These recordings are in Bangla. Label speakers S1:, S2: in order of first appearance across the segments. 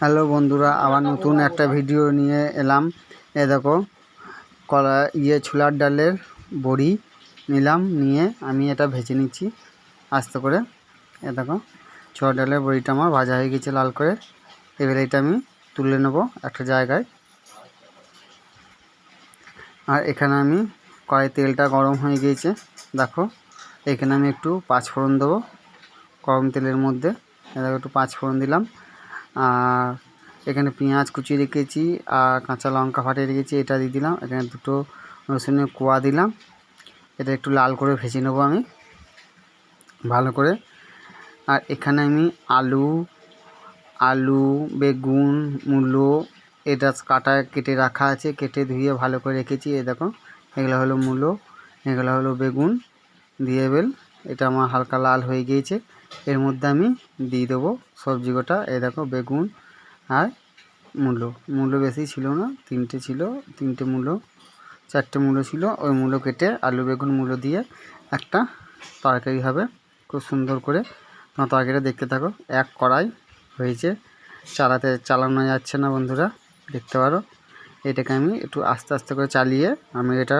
S1: হ্যালো বন্ধুরা, আবার নতুন একটা ভিডিও নিয়ে এলাম। এ দেখো, কলা ইয়ে ছোলার ডালের বড়ি নিলাম, নিয়ে আমি এটা ভেজে নিচ্ছি আস্তে করে। এ দেখো, ছোলার ডালের বড়িটা আমার ভাজা হয়ে গেছে লাল করে। এবারে এটা আমি তুলে নেব একটা জায়গায়। আর এখানে আমি কড়াই তেলটা গরম হয়ে গিয়েছে দেখো, এখানে আমি একটু পাঁচফোড়ন দেবো গরম তেলের মধ্যে। দেখো, একটু পাঁচফোড়ন দিলাম। আর এখানে পেঁয়াজ কুচিয়ে রেখেছি আর কাঁচা লঙ্কা ফাটিয়ে রেখেছি, এটা দিয়ে দিলাম। এখানে দুটো রসুনের কোয়া দিলাম। এটা একটু লাল করে ভেজে নেব আমি, ভালো করে। আর এখানে আমি আলু আলু, বেগুন, মূলো এটা কাটা কেটে রাখা আছে, কেটে ধুয়ে ভালো করে রেখেছি। এ দেখো, এগুলো হলো মূলো, এগুলো হলো বেগুন, দিয়ে বেল এটা আমার হালকা লাল হয়ে গিয়েছে। এর মধ্যে আমি দিয়ে দেবো সবজি গোটা এই দেখো বেগুন আর মূলো। মূলো বেশি ছিল না, তিনটে ছিল, তিনটে মূলো, চারটে মূলো ছিল। ওই মূলো কেটে আলু বেগুন মূলো দিয়ে একটা তরকারি হবে, খুব সুন্দর করে। তোমার তরকারিটা দেখতে থাকো, এক কড়াই হয়েছে। চালাতে, চালানো যাচ্ছে না বন্ধুরা, দেখতে পারো। এটাকে আমি একটু আস্তে আস্তে করে চালিয়ে আমি এটা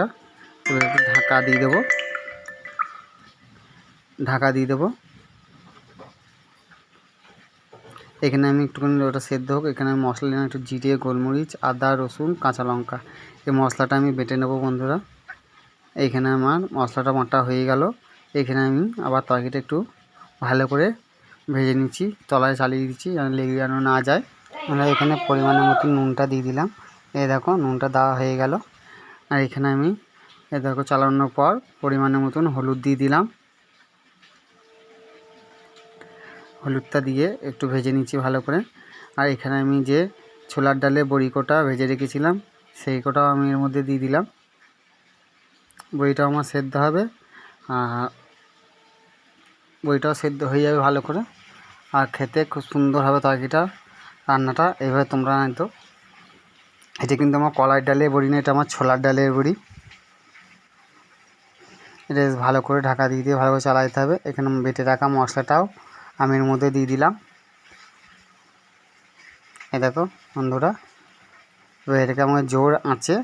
S1: ঢাকা দিয়ে দেবো। ঢাকা দিয়ে দেবো। এখানে আমি একটুখানি ওটা সেদ্ধ হোক। এখানে আমি মশলা নিলাম একটু জিরে, গোলমরিচ, আদা, রসুন, কাঁচা লঙ্কা। এই মশলাটা আমি বেটে নেব বন্ধুরা। এইখানে আমার মশলাটা বাটা হয়ে গেল। এখানে আমি আবার তরকারিটা একটু ভালো করে ভেজে নিচ্ছি। তলায় চালিয়ে দিচ্ছি যেন লেগে যেন না যায়। আমরা এখানে পরিমাণের মতো নুনটা দিয়ে দিলাম। এই দেখো, নুনটা দেওয়া হয়ে গেল। আর এখানে আমি এ দেখো চালানোর পর পরিমাণের মতন হলুদ দিয়ে দিলাম। হলুদটা দিয়ে একটু ভেজে নিচ্ছি ভালো করে। আর এখানে আমি যে ছোলার ডালে বড়ি কোটা ভেজে রেখেছিলাম, সেই কোটাও আমি এর মধ্যে দিয়ে দিলাম। বড়িটাও আমার সেদ্ধ হবে। আর বড়িটাও সেদ্ধ হয়ে যাবে ভালো করে। আর খেতে খুব সুন্দর হবে তরকারিটা, রান্নাটা এইভাবে তোমরা তো এটা কিন্তু আমার কলাই ডালের বড়ি না, এটা আমার ছোলার ডালের বড়ি। এটা ভালো করে ঢাকা দিয়ে দিয়ে ভালো করে চালাতে হবে। এখানে বেটে রাখা মশলাটাও। আমি এর মধ্যে দিয়ে দিলাম। এ দেখো, বন্ধুরা, এবার এটাকে আমাকে জোর আঁচে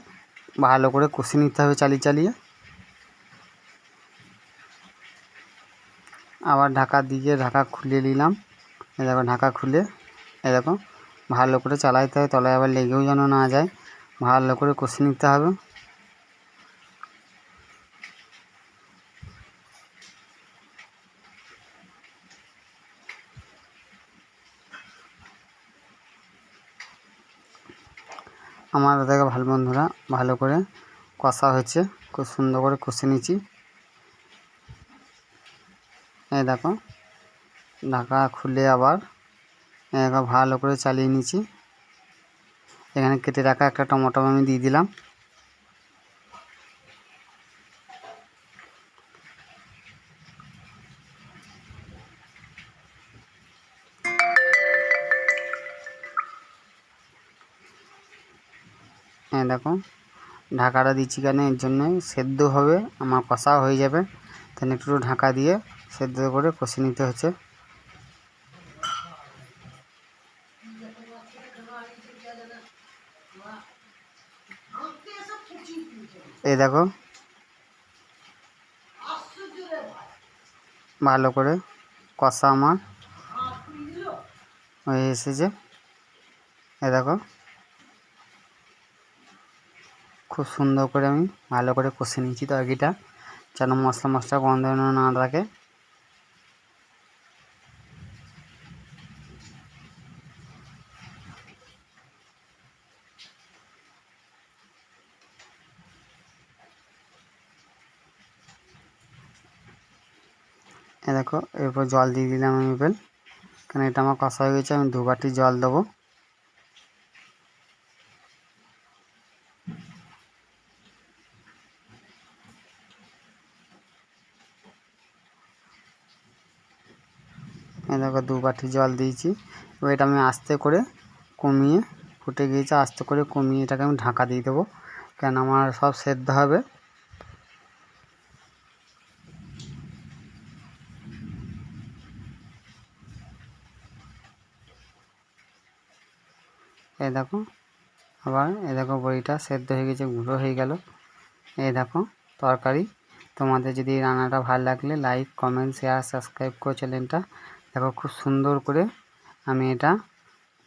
S1: ভালো করে কষে নিতে হবে চালিয়ে চালিয়ে। আবার ঢাকা দিয়ে ঢাকা খুলে নিলাম। এ দেখো, ঢাকা খুলে এ দেখো, ভালো করে চালাইতে হবে, তলায় আবার লেগেও যেন না যায়। ভালো করে কষে নিতে হবে। আমার দেখো ভালো বন্ধুরা, ভালো করে কষা হয়েছে, খুব সুন্দর করে কষে নিয়েছি। এই দেখো, ঢাকা খুলে আবার ভালো করে চালিয়ে নিয়েছি। এখানে কেটে রাখা একটা টমেটো আমি দিয়ে দিলাম। হ্যাঁ দেখো। ঢাকাটা দিচ্ছি কেন? এর জন্য সেদ্ধ হবে, আমার কষাও হয়ে যাবে। তাহলে একটু ঢাকা দিয়ে সেদ্ধ করে কষে নিতে হচ্ছে। এই দেখো। ভালো করে কষা আমার হয়ে এসেছে। এ দেখো। খুব সুন্দর করে আমি ভালো করে কষে নিয়েছি তরকারিটা। যেন মশলা মশলা গন্ধ না থাকে দেখো, এরপর জল দিয়ে দিলাম আমি এবার। কারণ এটা আমার কষা হয়ে গেছে, আমি দু বাটি জল দেবো। দেখো দু বাটি জল দিয়েছি। এবার এটা আমি আস্তে করে কমিয়ে, ফুটে গিয়েছে, আস্তে করে কমিয়ে এটাকে আমি ঢাকা দিয়ে দেবো। কেন আমার সব সেদ্ধ হবে। এই দেখো, আবার এ দেখো বড়িটা সেদ্ধ হয়ে গেছে, গুঁড়ো হয়ে গেল। এই দেখো তরকারি। তোমাদের যদি রান্নাটা ভালো লাগলে লাইক কমেন্ট শেয়ার সাবস্ক্রাইব করো চ্যানেলটা দেখো খুব সুন্দর করে আমি এটা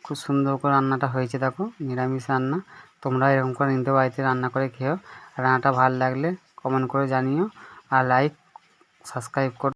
S1: খুব সুন্দর করে রান্নাটা হয়েছে, দেখো নিরামিষ রান্না। তোমরা এরকম করে নিতে বাড়িতে রান্না করে খেয়েও। রান্নাটা ভালো লাগলে কমেন্ট করে জানিও। আর লাইক সাবস্ক্রাইব করো।